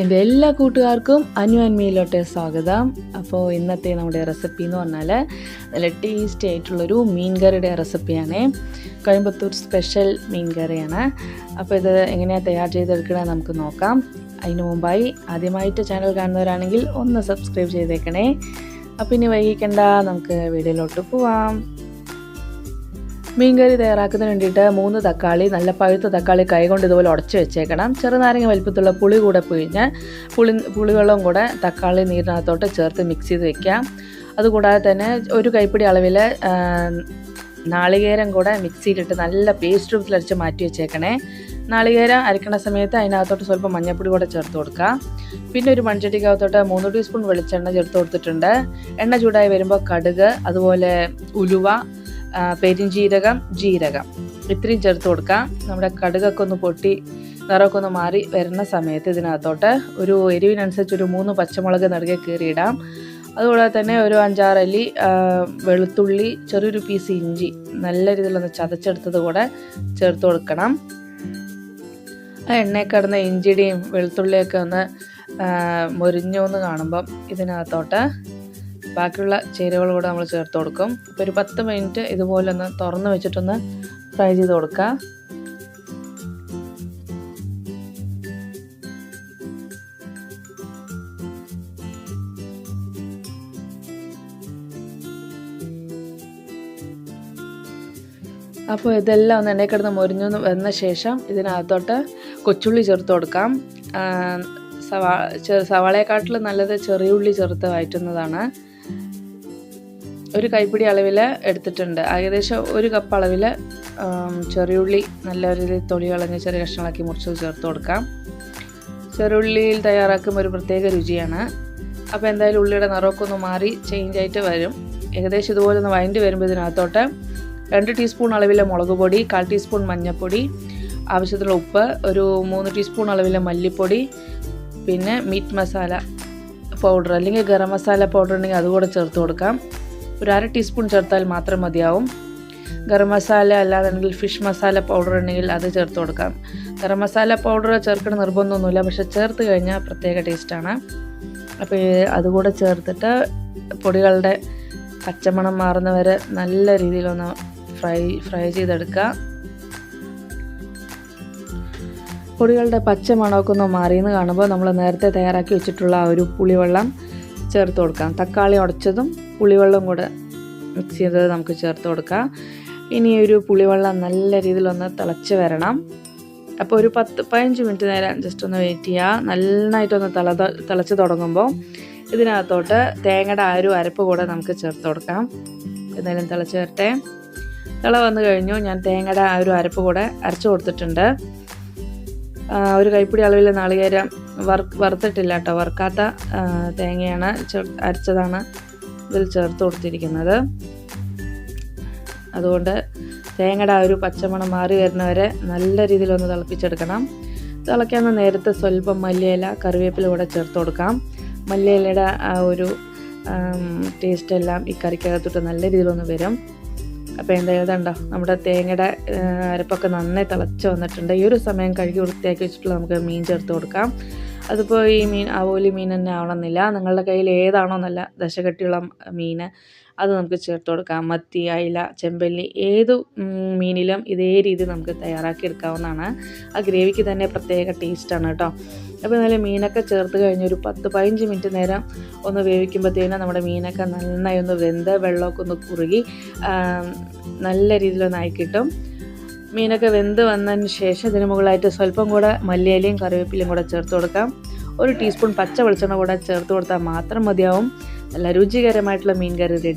എന്റെ എല്ലാ കൂട്ടുകാർക്കും അനു അന്മയിലോട്ടെ സ്വാഗതം. അപ്പോൾ ഇന്നത്തെ നമ്മുടെ റെസിപ്പി എന്ന് പറഞ്ഞാൽ നല്ല ടേസ്റ്റി ആയിട്ടുള്ളൊരു മീൻ കറിയുടെ റെസിപ്പിയാണ് കോയമ്പത്തൂർ സ്പെഷ്യൽ മീൻ കറിയാണ്. അപ്പോൾ ഇത് എങ്ങനെയാണ് തയ്യാർ ചെയ്തെടുക്കണേ നമുക്ക് നോക്കാം. അതിന് മുമ്പായി ആദ്യമായിട്ട് ചാനൽ കാണുന്നവരാണെങ്കിൽ ഒന്ന് സബ്സ്ക്രൈബ് ചെയ്തേക്കണേ. അപ്പോൾ ഇനി വൈകിക്കണ്ട നമുക്ക് വീഡിയോയിലോട്ട് പോവാം. മീൻകറി തയ്യാറാക്കുന്നതിന് വേണ്ടിയിട്ട് മൂന്ന് തക്കാളി നല്ല പഴുത്ത തക്കാളി കൈകൊണ്ട് ഇതുപോലെ ഉടച്ച് വെച്ചേക്കണം. ചെറുനാരങ്ങ വലിപ്പത്തുള്ള പുളി കൂടെ പിഴിഞ്ഞ് പുളി പുളിവെള്ളവും കൂടെ തക്കാളി നീരിനകത്തോട്ട് ചേർത്ത് മിക്സ് ചെയ്ത് വെക്കാം. അതുകൂടാതെ തന്നെ ഒരു കൈപ്പിടി അളവിൽ നാളികേരം കൂടെ മിക്സിയിലിട്ട് നല്ല പേസ്റ്റ് രൂപത്തിലടിച്ച് മാറ്റി വെച്ചേക്കണേ. നാളികേരം അരക്കണ സമയത്ത് അതിനകത്തോട്ട് സ്വല്പം മഞ്ഞപ്പൊടി കൂടെ ചേർത്ത് കൊടുക്കുക പിന്നെ ഒരു മൺചട്ടിക്കകത്തോട്ട് മൂന്ന് ടീസ്പൂൺ വെളിച്ചെണ്ണ ചേർത്ത് കൊടുത്തിട്ടുണ്ട്. എണ്ണ ചൂടായി വരുമ്പോൾ കടുക് അതുപോലെ ഉലുവ പെരിഞ്ജീരകം ജീരകം ഇത്രയും ചേർത്ത് കൊടുക്കാം. നമ്മുടെ കടുകൊക്കെ ഒന്ന് പൊട്ടി നിറമൊക്കെ ഒന്ന് മാറി വരുന്ന സമയത്ത് ഇതിനകത്തോട്ട് ഒരു എരിവിനനുസരിച്ച് ഒരു മൂന്ന് പച്ചമുളക് നടുകെ കീറിയിടാം. അതുകൂടാതെ തന്നെ ഒരു അഞ്ചാറല്ലി വെളുത്തുള്ളി ചെറിയൊരു പീസ് ഇഞ്ചി നല്ല രീതിയിലൊന്ന് ചതച്ചെടുത്തത് കൂടെ ചേർത്ത് കൊടുക്കണം. ആ എണ്ണയിൽ കിടന്ന ഇഞ്ചിയുടെയും വെളുത്തുള്ളിയൊക്കെ ഒന്ന് മുരിഞ്ഞു എന്ന് കാണുമ്പം ഇതിനകത്തോട്ട് ബാക്കിയുള്ള ചേരുവകൾ കൂടെ നമ്മൾ ചേർത്ത് കൊടുക്കും. ഇപ്പോൾ ഒരു പത്ത് മിനിറ്റ് ഇതുപോലെ ഒന്ന് തുറന്ന് വെച്ചിട്ടൊന്ന് ഫ്രൈ ചെയ്ത് കൊടുക്കുക അപ്പോൾ ഇതെല്ലാം ഒന്ന് എണ്ണയിൽ കിടന്ന് മുരിഞ്ഞു വന്ന ശേഷം ഇതിനകത്തോട്ട് കൊച്ചുള്ളി ചേർത്ത് കൊടുക്കാം. സവാ സവാളയെക്കാട്ടിൽ നല്ലത് ചെറിയ ഉള്ളി ചേർത്ത് വഴറ്റുന്നതാണ്. ഒരു കൈപ്പിടി അളവിൽ എടുത്തിട്ടുണ്ട്. ഏകദേശം ഒരു കപ്പ് അളവിൽ ചെറിയുള്ളി നല്ല രീതിയിൽ തൊളി കളഞ്ഞ് ചെറിയ കഷ്ണങ്ങളാക്കി മുറിച്ച് ചേർത്ത് കൊടുക്കാം. ചെറുള്ളിയിൽ തയ്യാറാക്കുമ്പോൾ ഒരു പ്രത്യേക രുചിയാണ്. അപ്പോൾ എന്തായാലും ഉള്ളിയുടെ നിറമൊക്കെ ഒന്ന് മാറി ചേഞ്ച് ആയിട്ട് വരും. ഏകദേശം ഇതുപോലെ ഒന്ന് വഴണ്ടി വരുമ്പോൾ ഇതിനകത്തോട്ട് രണ്ട് ടീസ്പൂൺ അളവിലെ മുളക് പൊടി കാൽ ടീസ്പൂൺ മഞ്ഞൾപ്പൊടി ആവശ്യത്തിനുള്ള ഉപ്പ് ഒരു മൂന്ന് ടീസ്പൂൺ അളവിലെ മല്ലിപ്പൊടി പിന്നെ മീറ്റ് മസാല പൗഡർ അല്ലെങ്കിൽ ഗരം മസാല പൗഡർ ഉണ്ടെങ്കിൽ അതുകൂടെ ചേർത്ത് കൊടുക്കാം. ഒരു അര ടീസ്പൂൺ ചേർത്താൽ മാത്രം മതിയാവും. ഗരം മസാല അല്ലാതെങ്കിൽ ഫിഷ് മസാല പൗഡർ ഉണ്ടെങ്കിൽ അത് ചേർത്ത് കൊടുക്കാം. ഗരം മസാല പൗഡർ ചേർക്കണ നിർബന്ധമൊന്നുമില്ല പക്ഷെ ചേർത്ത് കഴിഞ്ഞാൽ പ്രത്യേക ടേസ്റ്റാണ് അപ്പോൾ അതുകൂടെ ചേർത്തിട്ട് പൊടികളുടെ പച്ചമണം മാറുന്നവരെ നല്ല രീതിയിലൊന്ന് ഫ്രൈ ഫ്രൈ ചെയ്തെടുക്കുക. പൊടികളുടെ പച്ച മണമൊക്കെ ഒന്ന് മാറിയെന്ന് കാണുമ്പോൾ നമ്മൾ നേരത്തെ തയ്യാറാക്കി വെച്ചിട്ടുള്ള ആ ഒരു പുളിവെള്ളം ചേർത്ത് കൊടുക്കാം. തക്കാളി ഉടച്ചതും പുളിവെള്ളം കൂടെ മിക്സ് ചെയ്തത് നമുക്ക് ചേർത്ത് കൊടുക്കാം. ഇനി ഒരു പുളിവെള്ളം നല്ല രീതിയിലൊന്ന് തിളച്ച് വരണം. അപ്പോൾ ഒരു പത്ത് പതിനഞ്ച് മിനിറ്റ് നേരം ജസ്റ്റ് ഒന്ന് വെയിറ്റ് ചെയ്യുക നന്നായിട്ടൊന്ന് തിള തിളച്ച് തുടങ്ങുമ്പോൾ ഇതിനകത്തോട്ട് തേങ്ങയുടെ ആ ഒരു അരപ്പ് കൂടെ നമുക്ക് ചേർത്ത് കൊടുക്കാം. എന്തായാലും തിളച്ച് വരട്ടെ. തിള വന്നു കഴിഞ്ഞു. ഞാൻ തേങ്ങയുടെ ആ ഒരു അരപ്പ് കൂടെ അരച്ചു കൊടുത്തിട്ടുണ്ട്. ഒരു കൈപ്പിടി അളവിൽ നാളികേരം വറുത്തിട്ടില്ല കേട്ടോ. വറുക്കാത്ത തേങ്ങയാണ് അരച്ചതാണ്. ഇതിൽ ചേർത്ത് കൊടുത്തിരിക്കുന്നത്. അതുകൊണ്ട് തേങ്ങയുടെ ആ ഒരു പച്ചമണം മാറി വരുന്നവരെ നല്ല രീതിയിലൊന്ന് തിളപ്പിച്ചെടുക്കണം. തിളയ്ക്കാൻ നേരത്തെ സ്വല്പം മല്ലിയില കറിവേപ്പില കൂടെ ചേർത്ത് കൊടുക്കാം. മല്ലിയിലയുടെ ആ ഒരു ടേസ്റ്റ് എല്ലാം ഈ കറിക്കകത്തോട്ട് നല്ല രീതിയിലൊന്ന് വരും. അപ്പോൾ എന്തായാലും ഉണ്ടോ നമ്മുടെ തേങ്ങയുടെ അരപ്പൊക്കെ നന്നായി തിളച്ച് വന്നിട്ടുണ്ട്. ഈ ഒരു സമയം കഴുകി വൃത്തിയാക്കി വെച്ചിട്ടുള്ള നമുക്ക് മീൻ ചേർത്ത് കൊടുക്കാം. അതിപ്പോൾ ഈ മീൻ അവോലി മീൻ തന്നെ ആവണമെന്നില്ല. നിങ്ങളുടെ കയ്യിൽ ഏതാണോ നല്ല ദശകട്ടിയുള്ള മീൻ അത് നമുക്ക് ചേർത്ത് കൊടുക്കാം. മത്തി അയില ചെമ്പല്ലി ഏത് മീനിലും ഇതേ രീതി നമുക്ക് തയ്യാറാക്കി എടുക്കാവുന്നതാണ്. ആ ഗ്രേവിക്ക് തന്നെ പ്രത്യേക ടേസ്റ്റാണ് കേട്ടോ. അപ്പോൾ നല്ല മീനൊക്കെ ചേർത്ത് കഴിഞ്ഞ് ഒരു പത്ത് പതിനഞ്ച് മിനിറ്റ് നേരം ഒന്ന് വേവിക്കുമ്പോഴത്തേനും നമ്മുടെ മീനൊക്കെ നന്നായി ഒന്ന് വെന്ത് വെള്ളമൊക്കെ ഒന്ന് കുറുകി നല്ല രീതിയിലൊന്നായി കിട്ടും. മീനൊക്കെ വെന്ത് വന്നതിന് ശേഷം ഇതിന് മുകളിലായിട്ട് സ്വല്പം കൂടെ മല്ലിയിലയും കറിവേപ്പിലയും കൂടെ ചേർത്ത് കൊടുക്കാം. ഒരു ടീസ്പൂൺ പച്ച വെളിച്ചെണ്ണ കൂടെ ചേർത്ത് കൊടുത്താൽ മാത്രം മതിയാവും. നല്ല രുചികരമായിട്ടുള്ള മീൻ കറി റെഡി